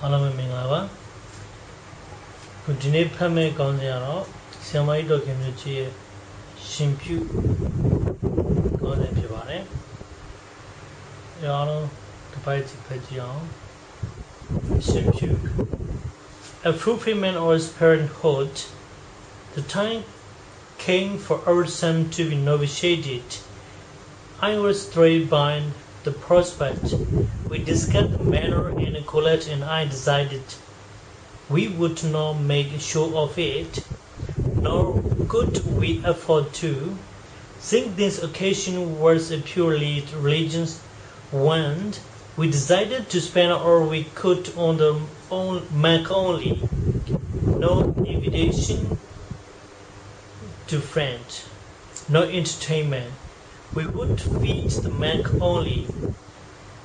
အားလုံးပဲမင်္ဂလာပါခုဒီနေ့ဖတ်မဲ့ကောင်းစရာတော့ဆရာမကြီးဒေါက်ခင်မျိုးကြီးရဲ့ရှင်ပြုကောင်းစရာဖြစ်ပါတယ်အားလုံးတစ်ပိုက်စီဖတ်ကြည့်အောင်ရှင်ပြု A fulfillment of his parenthood the time came for our son to be novitiated I was thrilled by the prospect. we discussed the manner and Colette and I decided we would not make a show of it, nor could we afford to. Since this occasion was a purely religious one, we decided to spend all we could on the on Mac only. No invitation to friends, no entertainment we would feed the man only.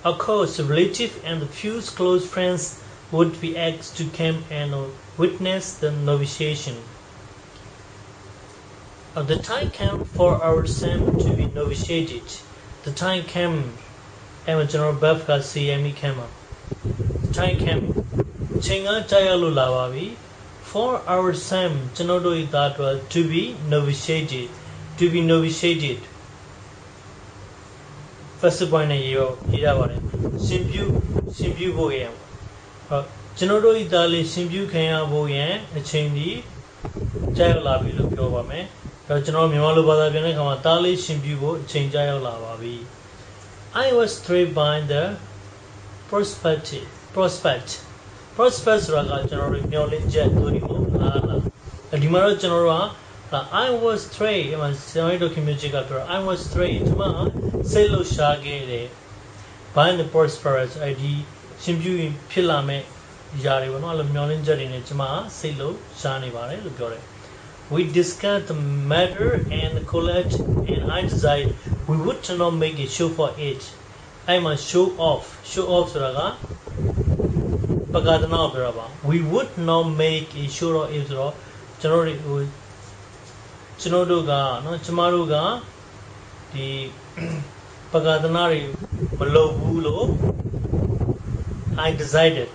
Of course, relatives and a few close friends would be asked to come and witness the novitiation. Uh, the time came for our Sam to be novitiated. The time came, and General Babka CME came up. The time came. Chinga Chayalu Lavavi, for our Sam, Chanodo Idatwa, to be novitiated. To be novitiated. First point နဲ့ရေးရောရေးရပါတယ်ရှင်ပြုရှင်ပြုဖို့ရန်ဟုတ်ကျွန်တော်တို့ဤသားလေးရှင်ပြုခံရဖို့ရန်အချိန်ဒီကြာရောက်လာပြီလို့ပြောပါမယ်အဲကျွန်တော်မြန်မာလိုဘာသာပြန်တဲ့အခါမှာသားလေးရှင်ပြုဖို့အချိန်ကြာရောက်လာပါပြီ I was thrilled by the prospective prospect prospect ဆိုတာကကျွန်တော်တို့မျှော်လင့်ချက်တို့ဒီမို့လားလားဒီမှာတော့ကျွန်တော်တို့က I was thrilled အမှဆရာတို့ခင်မျိုးချက်ကပြော I was thrilled ဒီမှာစိတ်လှုပ်ရှားခဲ့တယ် by the prosperous အဲ့ဒီရှင်ပြုရင်ဖြစ်လာမဲ့ຢာတွေပေါ့နော်အဲ့လိုမျောလင်းချက်တွေနဲ့ကျွန်မစိတ်လှုပ်ရှားနေပါတယ်လို့ပြောတယ် we discussed the matter and collect and I decided we would not make a show for it I must show off show off ဆိုတာကပကဒနာပြောတာပါ we would not make a show of it ဆိုတော့ကျွန်တော်တို့ဟို ကျွန်တော်တို့ကနော်ကျမတို့ကဒီပဂဒနာတွေမလုပ်ဘူးလို့ I decided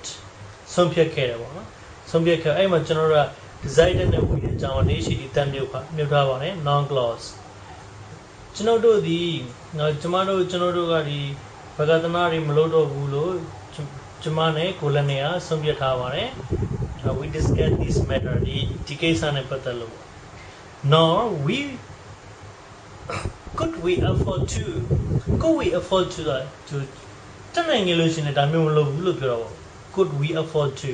ဆုံးဖြတ်ခဲ့တယ်ပေါ့နော်ဆုံးဖြတ်ခဲ့အဲ့မှာကျွန်တော်တို့က decided နဲ့ဝင်တဲ့အကြောင်းလေးရှိဒီတက်မြုပ်ပါမြုပ်ထားပါတယ် non clause ကျွန်တော်တို့ဒီနော်ကျမတို့ကျွန်တော်တို့ကဒီပဂဒနာတွေမလုပ်တော့ဘူးလို့ကျမနဲ့ကိုလနဲ့ကဆုံးဖြတ်ထားပါတယ် we discuss this matter ဒီဒီကိစ္စနဲ့ပတ်သက်လို့ nor we could we afford to could we afford to that to တနိုင်ငယ်လို့ရှိရင်ဒါမျိုးမလုပ်ဘူးလို့ပြောတော့ could we afford to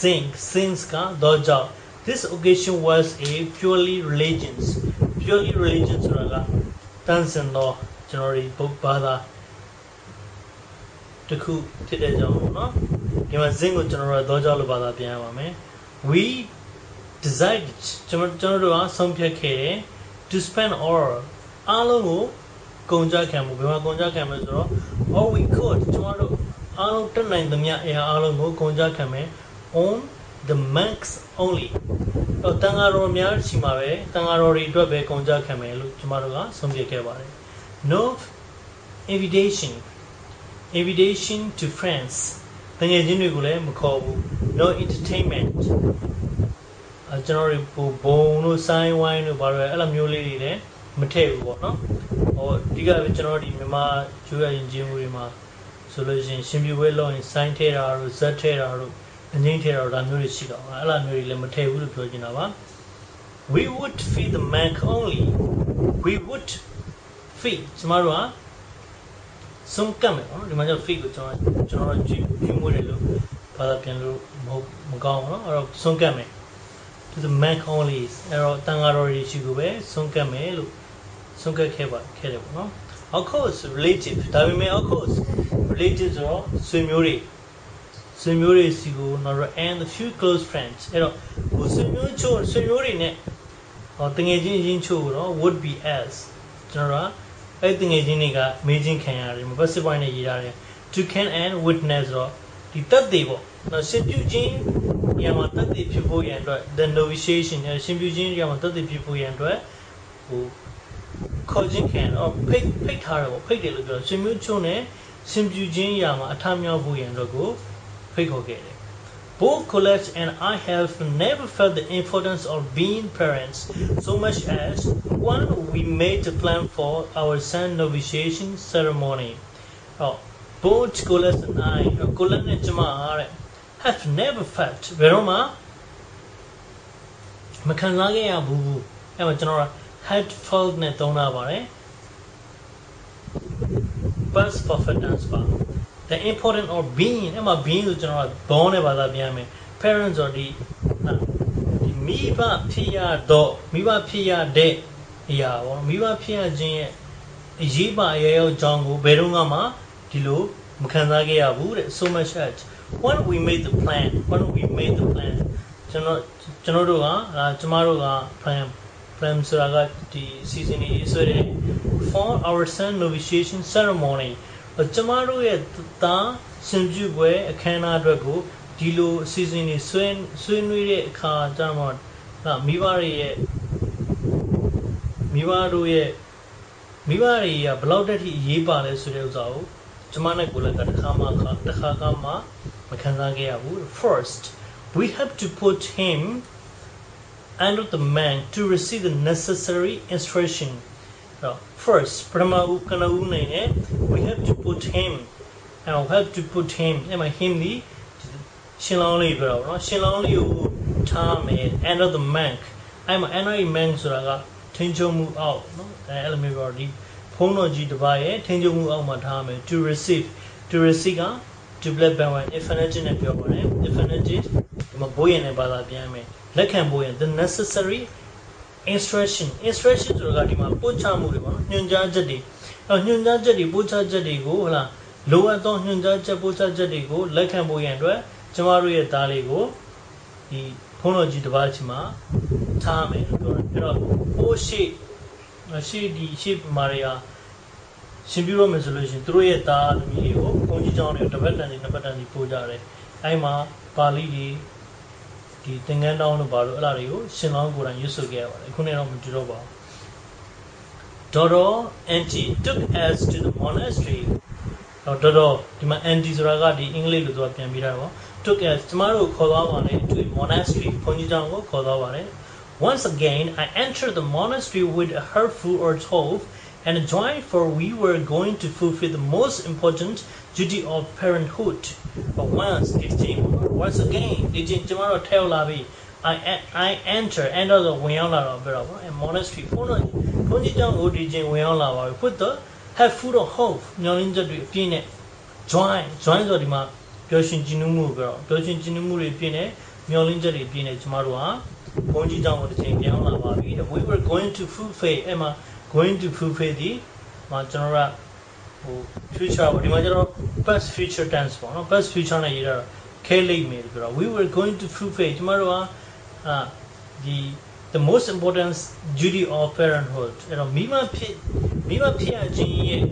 sing since ကတော့ကြောင့် this occasion was a purely religious purely religious ဆိုတာကတန်စင်တော့ကျွန်တော်ဒီဘုဘာသာတခုဖြစ်တဲ့ကြောင့်ပေါ့နော်ဒီမှာ sing ကိုကျွန်တော်တို့တော့ကြောင့်လို့ဘာသာပြန်ရပါမယ် we decided ကျွန်တော်ကျွန်တော်တို့ကဆုံးဖြတ်ခဲ့တယ် to spend all အားလုံးကိုကုန်ကြခံမှုဘယ်မှာကုန်ကြခံမလဲဆိုတော့ all we could ကျွန်တော်တို့အားလုံးတက်နိုင်သမျှအရာအားလုံးကိုကုန်ကြခံမယ် on the max only တော့တန်ဃာတော်များရှိမှာပဲတန်ဃာတော်တွေအတွက်ပဲကုန်ကြခံမယ်လို့ကျွန်တော်တို့ကဆုံးဖြတ်ခဲ့ပါတယ် no invitation invitation to friends တကယ်ချင်းတွေကိုလည်းမခေါ်ဘူး no entertainment အဲ ကျွန်တော်တို့ဘုံတို့ဆိုင်းဝိုင်းတို့ဘာလို့အဲ့လိုမျိုးလေးတွေလည်းမထည့်ဘူးပေါ့နော်ဟိုအဓိကပဲကျွန်တော်ဒီမြန်မာကျွေးရရင်ချင်းမှုတွေမှာဆိုလို့ရှိရင်ရှင်ပြပွဲလောက်ရင်ဆိုင်းထဲတာတို့ဇက်ထဲတာတို့အငိမ့်ထဲတာတို့ဒါမျိုးတွေရှိတော့အဲ့လိုမျိုးတွေလည်းမထည့်ဘူးလို့ပြောချင်တာပါ we would feed the man only we would feed ကျမတို့ကဆုံးကတ်မယ်နော်ဒီမှာကျ feed ကိုကျွန်တော်ကျွန်တော်ကြည့်ပြမွေးတယ်လို့ဘာသာပြန်လို့မဟုတ်မကောင်းဘူးနော်အဲ့တော့ဆုံးကတ်မယ် to the man only အဲ့တော့တန်ဃာတော်တွေရှိကိုပဲဆုံးကတ်မယ်လို့ဆုံးကတ်ခဲ့ပါခဲ့တယ်ပေါ့နော် of course relative ဒါပေမဲ့ of course relative ဆိုတော့ဆွေမျိုးတွေဆွေမျိုးတွေစီကိုနောက်တော့ and the few close friends အဲ့တော့ဟိုဆွေမျိုးချို့ဆွေမျိုးတွေနဲ့ဟောတငယ်ချင်းရင်းချို့တော့ would be as ကျွန်တော်ကအဲ့တငယ်ချင်းတွေကမေးချင်းခံရတယ် passive point နဲ့ရေးရတယ် to can and witness တော့ဒီတက်တွေပေါ့နော်ရှင်ပြုချင်း ညမှာတက်တွေဖြစ်ဖို့ရန်အတွက် the novitiation ရှင်ပြုချင်းညမှာတက်တွေဖြစ်ဖို့ရန်အတွက်ဟိုခေါ်ခြင်းခံတော့ဖိတ်ဖိတ်ထားတယ်ပေါ့ဖိတ်တယ်လို့ပြောရှင်မျိုးချုံနဲ့ရှင်ပြူချင်းရာမှာအထမြောက်ဖို့ရန်အတွက်ကိုဖိတ်ခေါ်ခဲ့တယ် both Colette and I have never felt the importance of being parents so much as when we made the plan for our son novitiation ceremony. Oh, both Colette and I, uh, Colette and Jama have never felt ဘယ်တော့မှမခံစားခဲ့ရဘူးအဲ့မှာကျွန်တော်က had felt နဲ့သုံးတာပါတယ် past perfect tense ပါ the important of being အဲ့မှာ being ဆိုကျွန်တော်က born နဲ့ဘာသာပြန်မယ် parents ဆိုဒီဒီမိဘဖြစ်ရတော့မိဘဖြစ်ရတဲ့အရာပေါ့မိဘဖြစ်ရခြင်းရဲ့အရေးပါအရာရောက်ကြောင်းကိုဘယ်တော့မှဒီလိုမခံစားခဲ့ရဘူးတဲ့ so much as when we made the plan when we made the plan ကျွန်တော်ကျွန်တော်တို့ကဒါကျမတို့က plan plan ဆိုတာကဒီ season ကြီးဆွဲတဲ့ for our son novitiation ceremony ကျမတို့ရဲ့သားရှင်ပြုပွဲအခမ်းအနားအတွက်ကိုဒီလိုအစီအစဉ်တွေဆွဲဆွေးနွေးတဲ့အခါကျတော့မိဘတွေရဲ့မိဘတို့ရဲ့မိဘတွေကဘလောက်တက်ထိအရေးပါလဲဆိုတဲ့ဥစ္စာကိုကျမနဲ့ကိုလည်းတစ်ခါမှတစ်ခါကမှ First, we have to put him under the man to receive the necessary instruction. Now, first, Brahma Ukana we have to put him. we have to put him. Am I him the Shilonly bro? No, Shilonly U Tom and under the man. I'm an annoying man, so I got Tenjo Mu out. No, element already. ဘုန်းတော်ကြီးတစ်ပါးရဲ့ထင်ကြမှုအောက်မှာထားမယ် to receive to receive က duplet band one infinitive နဲ့ပြောပါတယ် infinitive ဒီမှာဘိုးရင်နဲ့ဘာသာပြန်မယ်လက်ခံဘိုးရင် the necessary instruction instruction ဆိုတာကဒီမှာပို့ချမှုတွေပေါ့နော်ညွှန်ကြားချက်တွေအဲညွှန်ကြားချက်တွေပို့ချချက်တွေကိုဟုတ်လားလိုအပ်သောညွှန်ကြားချက်ပို့ချချက်တွေကိုလက်ခံဖို့ရန်အတွက်ကျမတို့ရဲ့သားလေးကိုဒီဖုန်းတော်ကြီးတစ်ပါးချီမှာထားမယ်လို့ပြောတယ်အဲ့တော့ပိုးရှိရှိဒီရှိမာရီယာ ရှင်ပြုရမယ်ဆိုလို့ရှိရင်သူတို့ရဲ့သားသမီးတွေကိုဘုန်းကြီးကျောင်းတွေတပတ်တန်တွေနှစ်ပတ်တန်တွေပို့ကြတယ်အဲ့မှာပါဠိတွေဒီသင်္ကန်းတောင်းတို့ဘာလို့အဲ့လားတွေကိုရှင်လောင်းကိုယ်တိုင်ရွတ်ဆိုခဲ့ရပါတယ်အခုနေ့တော့မကြည့်တော့ပါဘူး Dodo anti took us to the monastery တော့ Dodo ဒီမှာ anti ဆိုတာကဒီအင်္ဂလိပ်လိုသူကပြန်ပြီးတာပေါ့ took us ကျမတို့ခေါ်သွားပါတယ် to a monastery ဘုန်းကြီးကျောင်းကိုခေါ်သွားပါတယ် Once again I entered the monastery with a hurtful or told and joined for we were going to fulfill the most important duty of parenthood but once it came once again ဒီချင်းကျမတို့ထဲရောက်လာပြီ I I enter enter ဆိုဝင်ရောက်လာတော့ပြောတော့ဗော monastery ဘုန်းတော်ဘုန်းကြီးကျောင်းကိုဒီချင်းဝင်ရောက်လာပါပြီ with the have full of hope ညောင်းရင်းချက်တွေအပြည့်နဲ့ join join ဆိုဒီမှာပျော်ရွှင်ကြည်နူးမှုကိုပြောတော့ပျော်ရွှင်ကြည်နူးမှုတွေအပြည့်နဲ့မျောလင်းချက်တွေအပြည့်နဲ့ကျမတို့ဟာဘုန်းကြီးကျောင်းကိုဒီချင်းပြောင်းလာပါပြီ we were going to fulfill အဲ့မှာ going to fulfill ဒီမှာကျွန်တော်ကဟို future ပေါ့ဒီမှာကျတော့ past future tense ပေါ့နော် past future နဲ့ရေးတာခဲလိမ့်မယ်ပြောတော့ we were going to fulfill ကျမတို့ကအာဒီ the most important duty of parenthood အဲ့တော့မိမဖြစ်မိမဖြစ်အချင်းရဲ့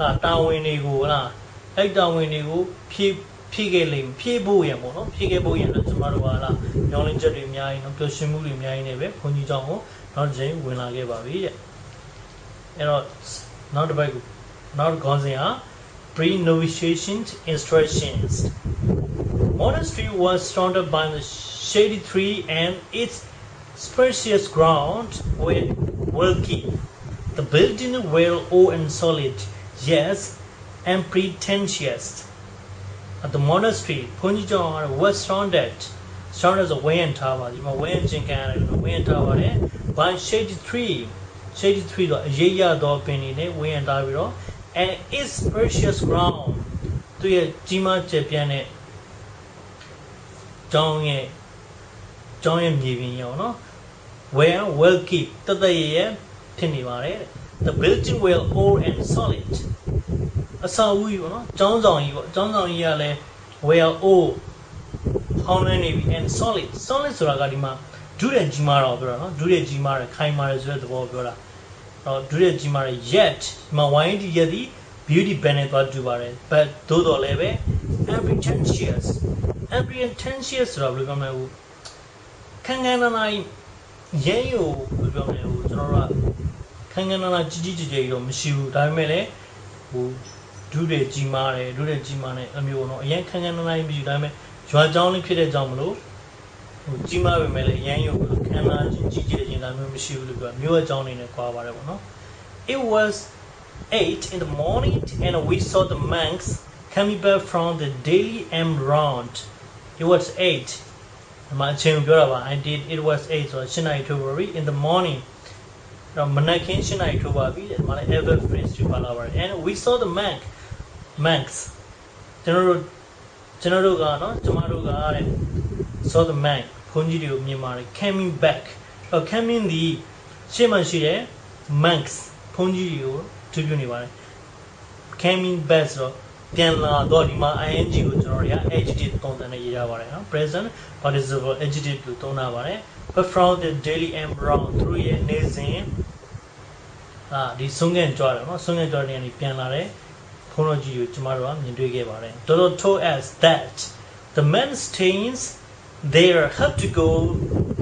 အာတာဝန်တွေကိုဟလားအဲ့တာဝန်တွေကိုဖြည့်ဖြည့်ခဲ့လိမ့်ဖြည့်ဖို့ရပေါ့နော်ဖြည့်ခဲ့ဖို့ရတော့ကျမတို့ကလားညောင်းလင်းချက်တွေအများကြီးနော်ပျော်ရွှင်မှုတွေအများကြီးနေပဲခွန်ကြီးကြောင့်ကိုနောက်တစ်ချိန်ဝင်လာခဲ့ပါပြီတဲ့ you know, not by not causing a pre-novitiation instructions. Monastery was surrounded by the shady tree and its spacious ground were wealthy. The building were old and solid, yes, and pretentious. At the monastery, Punjijar was surrounded, surrounded the Wayan Tower, You Wayan Jinkana, wind Tower, eh? by shady tree. Jinkan, a way and tower, by shady tree. Shady tree, a yeya do penny, way and tower, and its precious ground. သူရဲ့ကြီးမားကျယ်ပြန့်တဲ့ကျောင်းရဲ့ကျောင်းရဲ့မြေပြင်ရောနော် well well keep တသက်ရရဖြစ်နေပါတယ် the building well old and solid အဆောက်အဦကြီးပေါ့နော်ကျောင်းဆောင်ကြီးပေါ့ကျောင်းဆောင်ကြီးကလည်း well old ဟောင်းနေနေပြီ and solid solid ဆိုတာကဒီမှာ ဒုတဲ့ကြီးမားတော့ပြောတာနော်ဒုတဲ့ကြီးမားတယ်ခိုင်မာတယ်ဆိုတဲ့သဘောပြောတာအော်ဒုတဲ့ကြီးမားတယ် yet ဒီမှာ YD ရသည် beauty banner သွားတူပါတယ် but သို့တော်လည်းပဲ apprehensious apprehensious ဆိုတာဘယ်လိုပြောမလဲဘူးခံခံနာနာရဲရိုဘယ်လိုပြောမလဲဘူးကျွန်တော်တို့ကခံခံနာနာကြီးကြီးကျယ်ကျယ်တော့မရှိဘူးဒါပေမဲ့လည်းဟိုဒုတွေကြီးမားတယ်ဒုတွေကြီးမားတယ်အမျိုးတော့အရင်ခံခံနာနာမရှိဒါပေမဲ့ရွာကျောင်းလေးဖြစ်တဲ့ကြောင့်မလို့ ဟိုကြီးမားပေမဲ့လည်းရမ်းရုပ်ခမ်းနားချင်းကြီးကြီးချင်းဒါမျိုးမရှိဘူးလို့ပြောမြို့အကြောင်းနေနဲ့ကွာပါတယ်ပေါ့နော် It was 8 in the morning and we saw the monks coming back from the daily M round it was 8ဒီမှာအချိန်ကိုပြောတာပါ I did it was 8ဆိုတော့8နာရီထိုးပါပြီ in the morning တော့မနက်ခင်း8နာရီထိုးပါပြီဒီမှာလည်း ever phrase ကိုပါလာပါတယ် and we saw the monk monks ကျွန်တော်တို့ကျွန်တော်တို့ကနော်ကျမတို့ကတဲ့ saw the monk ဘုန်းကြီးတွေကိုမြင်ပါတယ် coming back တော့ coming ဒီရှေ့မှာရှိတဲ့ monks ဘုန်းကြီးတွေကိုသူပြုနေပါတယ် coming back ဆိုတော့ပြန်လာတော့ဒီမှာ ing ကိုကျွန်တော်တွေက adjective ပုံစံနဲ့ရေးထားပါတယ်နော် present participle adjective လို့သုံးထားပါတယ် but from the daily and round through ရဲ့နေစဉ်အာဒီဆုံးကန်ကြွားတယ်နော်ဆုံးကန်ကြွားတဲ့နေပြန်လာတဲ့ဘုန်းတော်ကြီးကိုကျွန်တော်တို့ကမြင်တွေ့ခဲ့ပါတယ် Dodo told us that the men stains there have to go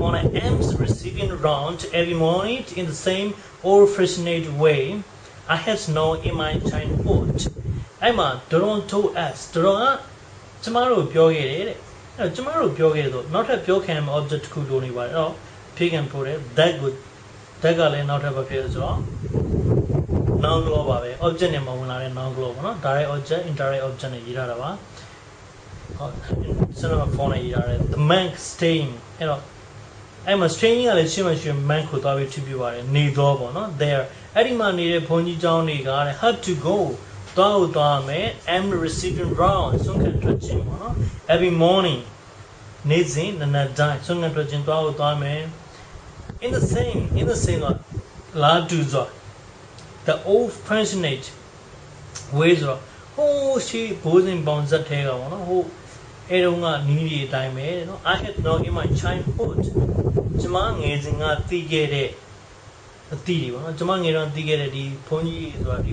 on an M's receiving round every morning in the same old-fashioned way I had known in my childhood အဲ့မှာ Doron told us Doron ကကျမတို့ပြောခဲ့တယ်တဲ့အဲ့ကျမတို့ပြောခဲ့တော့နောက်ထပ်ပြောခံမယ့် object တစ်ခုလိုနေပါတယ်အဲ့တော့ pick and put တဲ့ that ကို that ကလည်းနောက်ထပ်ပဲဖြစ်ဆိုတော့ noun clause ပါပဲ object နဲ့မဝင်လာတဲ့ noun clause ပေါ့နော် direct object indirect object နဲ့ရေးထားတာပါ ဟုတ်ကျွန်တော်ဖုန်းနဲ့ရေးထားတယ် the man staying အဲ့တော့အဲ့မှာ staying ကလည်းရှင်းမှရှင်း man ကိုသွားပြီးထပ်ပြပါတယ်နေတော့ပေါ့နော် there အဲ့ဒီမှာနေတဲ့ဘုန်းကြီးကျောင်းတွေကတဲ့ have to go သွားလို့သွားမယ် am receiving round ဆုံးခံထွက်ခြင်းပေါ့နော် every morning နေ့စဉ်နနက်တိုင်းဆုံးခံထွက်ခြင်းသွားလို့သွားမယ် in the same in the same ကလာတူဆို the old pensionate way ဆိုတော့ဟိုးရှိဘိုးစဉ်ပေါင်ဇက်ထဲကပေါ့နော်ဟို အဲတုန်းကနီးရီအတိုင်းပဲနော် I had no in my childhood ကျွန်မငယ်စဉ်ကသိခဲ့တဲ့အသည့်တွေပေါ့နော်ကျွန်မငယ်တော့သိခဲ့တဲ့ဒီဘုန်းကြီးဆိုတာဒီ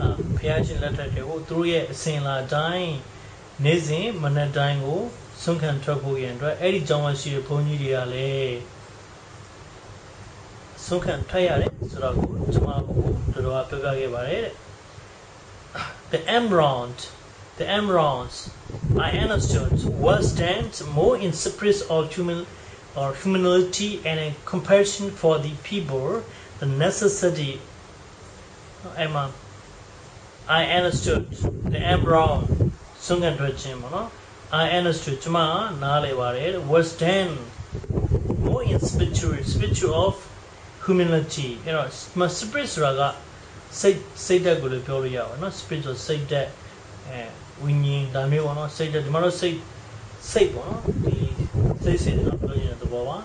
အာဖះရှင်လက်ထက်တွေဟိုသူတို့ရဲ့အစဉ်လာတိုင်းနေ့စဉ်မနက်တိုင်းကိုဆွန့်ခံထွက်ဖို့ရန်အတွက်အဲ့ဒီကျောင်းမှာရှိတဲ့ဘုန်းကြီးတွေကလည်းဆွန့်ခံထွက်ရတယ်ဆိုတော့ကိုကျွန်မတို့တော်တော်ပြောပြခဲ့ပါတယ်တဲ့ the emerald the emeralds I understood was stand more in spirit of human or humility and a compassion for the people the necessity Emma I understood the emerald ဆုံးခံတွေ့ခြင်းပေါ့နော် I understood ကျွန်မနားလည်ပါတယ် was stand more in spiritual spiritual of humility အဲ့တော့ spirit ဆိုတာကစိတ်စိတ်ဓာတ်ကိုလည်းပြောလို့ရပါတော့ spirit ဆိုစိတ်ဓာတ်အဲ ဝိညာဉ်ဒါမျိုးပေါ့နော်စိတ်ဓာတ်ဒီမှာတော့စိတ်စိတ်ပေါ့နော်ဒီစိတ်စိတ်တော့ပြောရင်သဘောပါ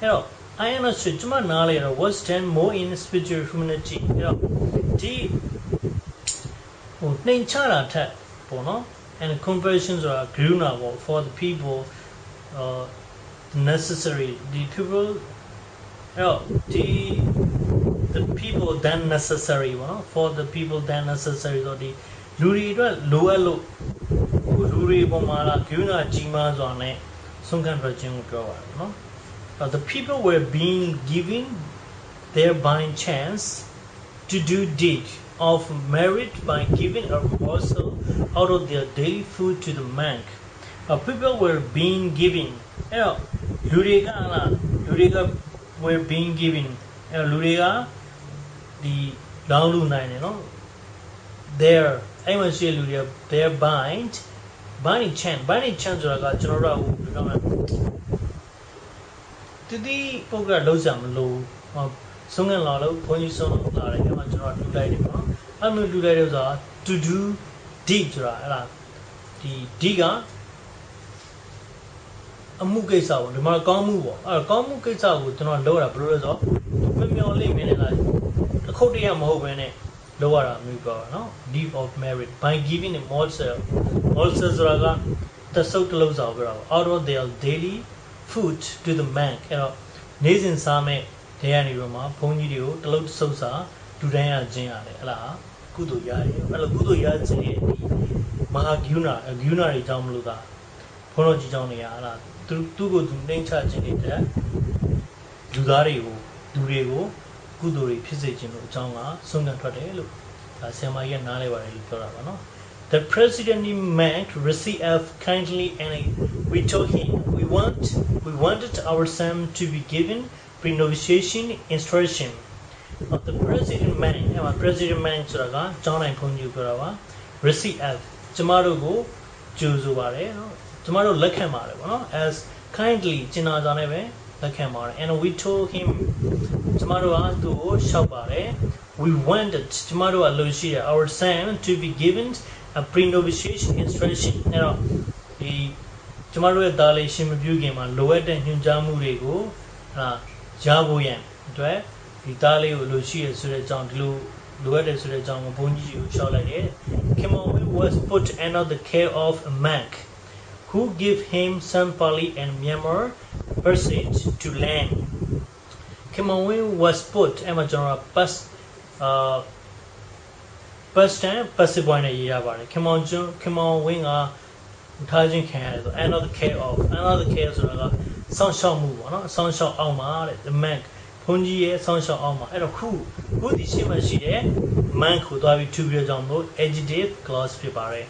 အဲ့တော့ I understood ကျွန်မနားလေတော့ was stand more in spiritual humility အဲ့တော့ဒီဟိုနှိမ်ချတာထက်ပေါ့နော် and compassion ဆိုတာ guruna ပေါ့ for the people uh necessary the people အဲ့တော့ဒီ the people then necessary ပေါ့နော် for the people then necessary ဆိုဒီ လူတွေအတွက်လိုအပ်လို့လူတွေပေါ်မှာလာဂုဏကြီးမားစွာနဲ့ဆုံးခံထွက်ခြင်းကိုပြောပါတယ်နော် the people were being given their by chance to do deed of merit by giving a morsel out of their daily food to the monk uh, people were being given အဲ့တော့လူတွေကလားလူတွေက were being given အဲ့တော့လူတွေကဒီလောင်းလူနိုင်တယ်နော် there အဲ့မှာရှိတဲ့လူတွေက their bind bind chant bind chant ဆိုတာကကျွန်တော်တို့ကဟိုပြောမှာတတိပုဂ္ဂိုလ်လောက်စရာမလိုဟောဆုံးငင်လာလို့ဘုန်းကြီးဆုံးလာတယ်အဲ့မှာကျွန်တော်လူလိုက်တယ်ပေါ့နော်အဲ့လိုလူလိုက်တဲ့ဆိုတာ to do deed ဆိုတာအဲ့လားဒီ deed ကအမှုကိစ္စပေါ့ဒီမှာကောင်းမှုပေါ့အဲ့ကောင်းမှုကိစ္စကိုကျွန်တော်လုပ်ရတာဘယ်လိုလဲဆိုတော့မမျော်လင့်မနေလားတစ်ခုတည်းရမဟုတ်ဘဲနဲ့ လုပ်ရတာမျိုးပြောတာနော် deep of merit by giving a morsel morsel ဆိုတာကတဆုပ်တစ်လုံးစာပြောတာပေါ့ out of their daily food to the man အဲ့တော့နေ့စဉ်စားမဲ့တဲရနေတော့မှဘုန်းကြီးတွေကိုတစ်လုံးတစ်ဆုပ်စာလူတိုင်းရခြင်းရတယ်ဟလားကုသိုလ်ရတယ်အဲ့လိုကုသိုလ်ရခြင်းဒီမဟာဂုဏဂုဏတွေကြောင့်မလို့သာဘုန်းတော်ကြီးကြောင့်နေရဟလားသူသူ့ကိုသူနှိမ့်ချခြင်းတွေတဲ့လူသားတွေကိုလူတွေကို ကုသိုလ်တွေဖြစ်စေခြင်းလို့အကြောင်းကဆုံးဖြတ်ထွက်တယ်လို့ဆရာမကြီးကနားလည်ပါတယ်လို့ပြောတာပါနော် The president meant receive kindly and we told him we want we wanted our son to be given pre-novitiation instruction of the president man အဲမှာ president man ဆိုတာကကျောင်းတိုင်းဘုန်းကြီးပြောတာပါ receive ကျမတို့ကိုကြိုဆိုပါတယ်နော်ကျမတို့လက်ခံပါတယ်ဗောနော် as kindly ကျင်နာကြတယ်ပဲ လက်ခံပါတယ် and we told him ကျမတို့ကသူ့ကိုရှောက်ပါတယ် we wanted ကျမတို့ကလိုရှိတယ် our son to be given a pre-negotiation instruction အဲ့တော့ဒီကျမတို့ရဲ့ဒါလေးရှင်မပြုခင်မှာလိုအပ်တဲ့ညွှန်ကြားမှုတွေကိုဟာရဖို့ရန်အတွက်ဒီသားလေးကိုလိုရှိရဆိုတဲ့အကြောင်းဒီလိုလိုအပ်တယ်ဆိုတဲ့အကြောင်းကိုဘုန်းကြီးကိုရှောက်လိုက်တယ် Kim Wei was put under the care of a monk who gave him some Pali and Myanmar passage to learn Kim Wei was put အဲ့မှာကျွန်တော် pass အာ past tense passive voice နဲ့ရေးရပါတယ်ခင်မောင်ကျွန်းခင်မောင်ဝင်းကထားခြင်းခံရတယ်ဆို another care of another care ဆိုတာကစောင့်ရှောက်မှုပေါ့နော်စောင့်ရှောက်အောင်ပါတဲ့ the man ဘုန်းကြီးရဲ့စောင့်ရှောက်အောင်ပါအဲ့တော့ခုခုဒီရှင်းမှရှိတဲ့ man ကိုသွားပြီး to ပြောကြောင့်လို့ adjective clause ဖြစ်ပါတယ်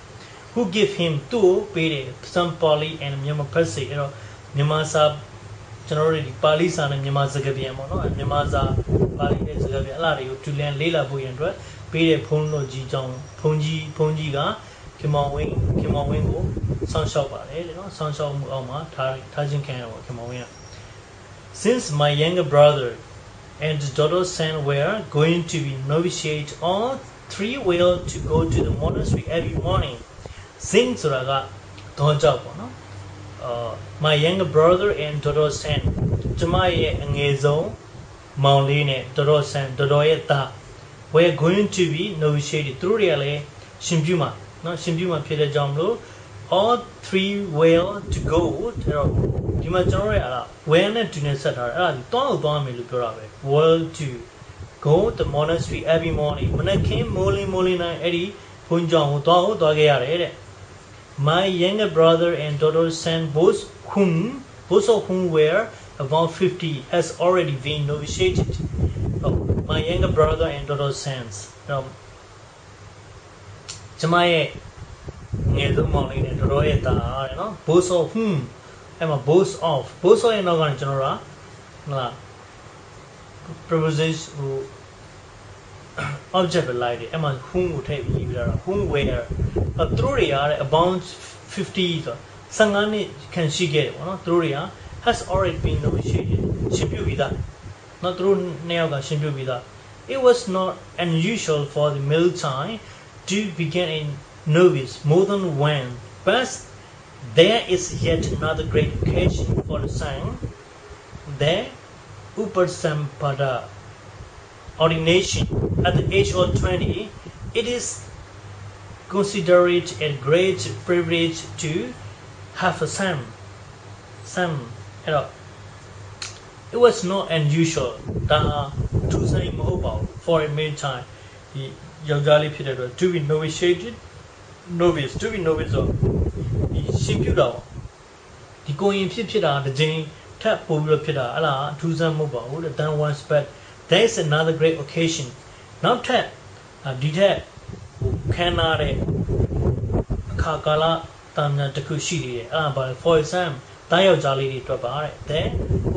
who give him သူ့ကိုပေးတယ် some Pali and Myanmar passage အဲ့တော့မြန်မာစာကျွန်တော်တို့ဒီပါဠိစာနဲ့မြန်မာစကားပြန်ပေါ့နော်မြန်မာစာပါဠိနဲ့စကားပြန်အလားတွေကိုတူလန်လေးလာဖို့ရန်အတွက်ပေးတဲ့ဖုန်းတော်ကြီးကြောင့်ဖုန်းကြီးဖုန်းကြီးကခင်မောင်ဝင်းခင်မောင်ဝင်းကိုဆောင်းလျှောက်ပါတယ်တဲ့နော်ဆောင်းလျှောက်မှုအောက်မှာထားထားခြင်းခံရပါခင်မောင်ဝင်းက Since my younger brother and daughter son were going to be novitiate all three will to go to the monastery every morning Singh ဆိုတာကဒွန်ကြောက်ပေါ့နော်အာ my younger brother and Dodo San ကျမရဲ့အငယ်ဆုံးမောင်လေးနဲ့ Dodo San Dodo ရဲ့သား we're going to be no shade သူတို့တွေကလည်းရှင်ပြူမှာနော်ရှင်ပြူမှာဖြစ်တဲ့ကြောင့်မလို့ all three will to go တော့ဒီမှာကျွန်တော်ရဲ့အဲ့ဒါ will နဲ့ to နဲ့ဆက်ထားတယ်အဲ့ဒါတောင်းလို့တောင်းမယ်လို့ပြောတာပဲ will to go the monastery every morning မနက်ခင်းမိုးလင်းမိုးလင်းတိုင်းအဲ့ဒီဘုန်းကြောင့်ဟိုတောင်းဟိုသွားခဲ့ရတယ်တဲ့ my younger brother and daughter son both whom both of whom were about 50 has already been novitiated oh, my younger brother and daughter sons တော့ကျမရဲ့ငယ်ဆုံးမောင်လေးနဲ့တော်တော်ရဲ့သားတဲ့နော် both of whom အဲ့မှာ both of both of ရဲ့နောက်ကနေကျွန်တော်တို့ကဟုတ်လား preposition ဟို object ပဲလိုက်တယ်အဲ့မှာ whom ကိုထည့်ပြီးပြီးတော့ whom where သူတို့တွေရတဲ့ about 50ဆို15နှစ်ခန့်ရှိခဲ့တယ်ပေါ့နော်သူတို့တွေက has already been negotiated ရှင်းပြပြီးသားနော်သူတို့နှစ်ယောက်ကရှင်းပြပြီးသား it was not unusual for the military to begin in novice more than one but there is yet another great occasion for the son the upasampada ordination at the age of 20 it is considered a great privilege to have a son son အဲ့တော့ it was not unusual ဒါထူးဆန်းမဟုတ်ပါဘူး for a male child ဒီယောက်ျားလေးဖြစ်တဲ့အတွက် to be novitiated novice to be novice ဆိုဒီရှင်းပြတော့ဒီကိုရင်ဖြစ်ဖြစ်တာတစ်ချိန်ထပ်ပို့ပြီးတော့ဖြစ်တာအဲ့လားအထူးဆန်းမဟုတ်ပါဘူးတဲ့ then once but there is another great occasion နောက်ထပ်ဒီထက်ဟိုခမ်းနားတဲ့အခါကာလတာမြန်တစ်ခုရှိသေးတယ်အဲ့ဒါဘာလဲ for example တားယောက်ျားလေးတွေအတွက်ပါတဲ့ then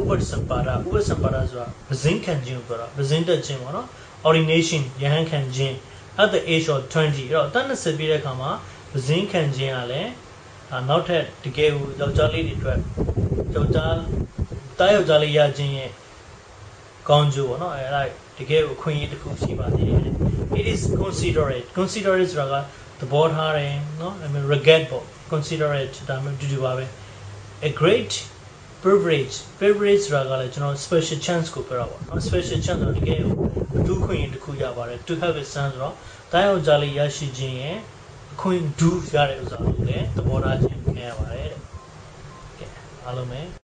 ဥပဒစံပါဒဥပဒစံပါဒဆိုတာဗဇင်းခံခြင်းကိုပြောတာဗဇင်းတက်ခြင်းပေါ့နော် ordination ယဟန်ခံခြင်း at the age of 20အဲ့တော့အသက်20ပြည့်တဲ့အခါမှာဗဇင်းခံခြင်းကလည်းနောက်ထပ်တကယ်ကိုယောက်ျားလေးတွေအတွက်ယောက်ျားတားယောက်ျားလေးရခြင်းရဲ့ ကောင်းကျိုးပေါ့နော်အဲ့ဒါတကယ်ကိုအခွင့်အရေးတစ်ခုရှိပါသေးတယ် it is considerate considerate ဆိုတာကသဘောထားတယ်နော် I mean regard ပေါ့ considerate ဒါမှမတူတူပါပဲ a great privilege privilege ဆိုတာကလည်းကျွန်တော် special chance ကိုပြောတာပေါ့နော် special chance ဆိုတော့တကယ်ကိုအထူးခွင့်ရင်တစ်ခုရပါတယ် to have a son ဆိုတော့တိုင်းအောင်ကြလေးရရှိခြင်းရဲ့အခွင့်ဒူးရတဲ့ဥစ္စာကိုလည်းသဘောထားခြင်းခံရပါတယ်တဲ့ကဲအားလုံးပဲ